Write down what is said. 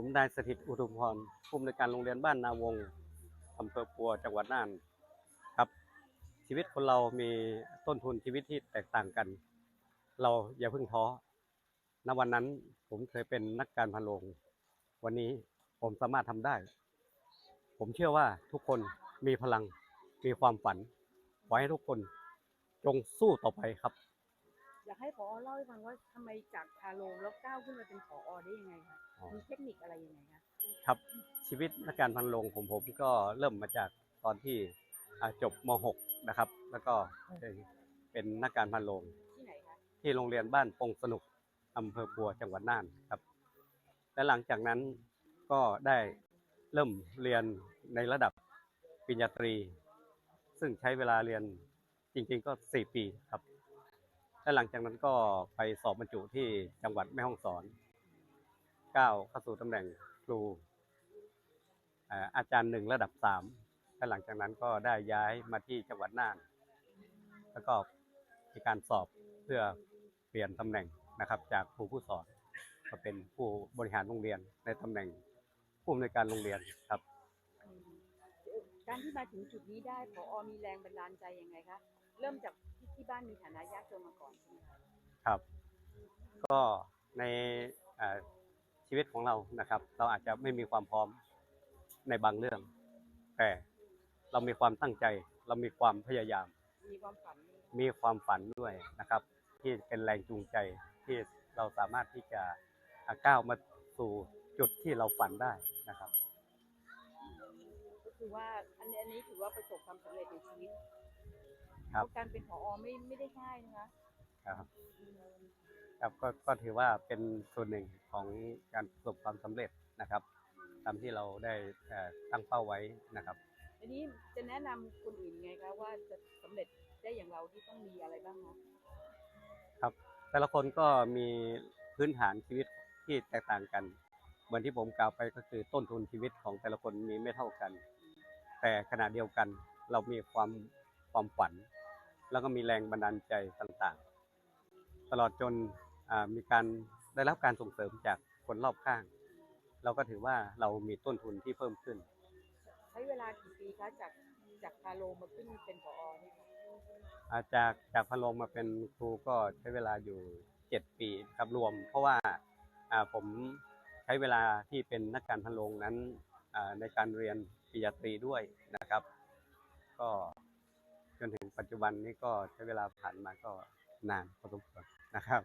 ผมนายสถิตอุทุมพรผู้อำนวยการโรงเรียนบ้านนาวงอำเภอปัวจังหวัดน่านครับ ชีวิตคนเรามีต้นทุนชีวิตที่แตกต่างกัน เราอย่าเพิ่งท้อณวันนั้นผมเคยเป็นนักการพันโรงวันนี้ผมสามารถทำได้ ผมเชื่อว่าทุกคนมีพลังมีความฝัน ขอให้ทุกคนจงสู้ต่อไปครับ อยากให้ผอเล่าให้ฟังว่าทำไมจากพาโรงแล้วก้าวขึ้นมาเป็นผอได้ยังไงคะอ๋อ มีเทคนิคอะไรยังไงคะครับชีวิตนักการพันโรงของผมก็เริ่มมาจากตอนที่อ่าจบม .6 นะครับ แล้วก็ได้เป็นนักการพันโรงที่ไหนคะที่โรงเรียนบ้านปงสนุกอำเภอปัวจังหวัดน่านครับ และหลังจากนั้นก็ได้เริ่มเรียนในระดับปริญญาตรี ซึ่งใช้เวลาเรียนจริงๆก็ 4 ปีครับ และหลังจากนั้นก็ไปสอบบรรจุที่จังหวัดแม่ฮ่องสอนก้าวเข้าสู่ตำแหน่งครูอาจารย์หนึ่งระดับสามและหลังจากนั้นก็ได้ย้ายมาที่จังหวัดน่าน แล้วก็มีการสอบเพื่อเปลี่ยนตำแหน่งนะครับ จากครูผู้สอนมาเป็นผู้บริหารโรงเรียนในตำแหน่งผู้อำนวยการโรงเรียนครับ การที่มาถึงจุดนี้ได้ผอมีแรงบันดาลใจยังไงคะเริ่มจาก ที่ที่บ้านมีฐานะยากจนมาก่อนใช่ไหมคะครับ ก็ในเอ่อชีวิตของเรานะครับ เราอาจจะไม่มีความพร้อมในบางเรื่อง แต่เรามีความตั้งใจ เรามีความพยายาม มีความฝันมีความฝันด้วยนะครับ ที่เป็นแรงจูงใจที่เราสามารถที่จะอะก้าวมาสู่จุดที่เราฝันได้นะครับ ก็คือว่าอันนี้อันนี้ถือว่าประสบความสำเร็จในชีวิต ครับเพาะการเป็นผอไม่ไม่ได้ง่ายนะคะครับครับก็ก็ถือว่าเป็นส่วนหนึ่งของการประสบความสำเร็จนะครับ ตามที่เราได้เอ่อตั้งเป้าไว้นะครับอันนี้จะแนะนำคนอื่นยังไงคะว่าจะสำเร็จได้อย่างเราที่ต้องมีอะไรบ้างคะครับ แต่ละคนก็มีพื้นฐานชีวิตที่แตกต่างกัน เหมือนที่ผมกล่าวไปก็คือต้นทุนชีวิตของแต่ละคนมีไม่เท่ากัน แต่ขณะเดียวกันเรามีความความฝัน แล้วก็มีแรงบันดาลใจต่างๆ ตลอดจนอ่ามีการได้รับการส่งเสริมจากคนรอบข้าง เราก็ถือว่าเรามีต้นทุนที่เพิ่มขึ้น ใช้เวลากี่ปีคะจากจากพาโลมาขึ้นเป็นผอเนี่ยค่ะอาจากจากพันโรงมาเป็นครูก็ใช้เวลาอยู่เจ็ดปีครับรวม เพราะว่าอ่าผมใช้เวลาที่เป็นนักการพันโรงนั้นอ่าในการเรียนปริญญาตรีด้วยนะครับ ก็ จนถึงปัจจุบันนี้ก็ใช้เวลาผ่านมาก็นานพอสมควรนะครับ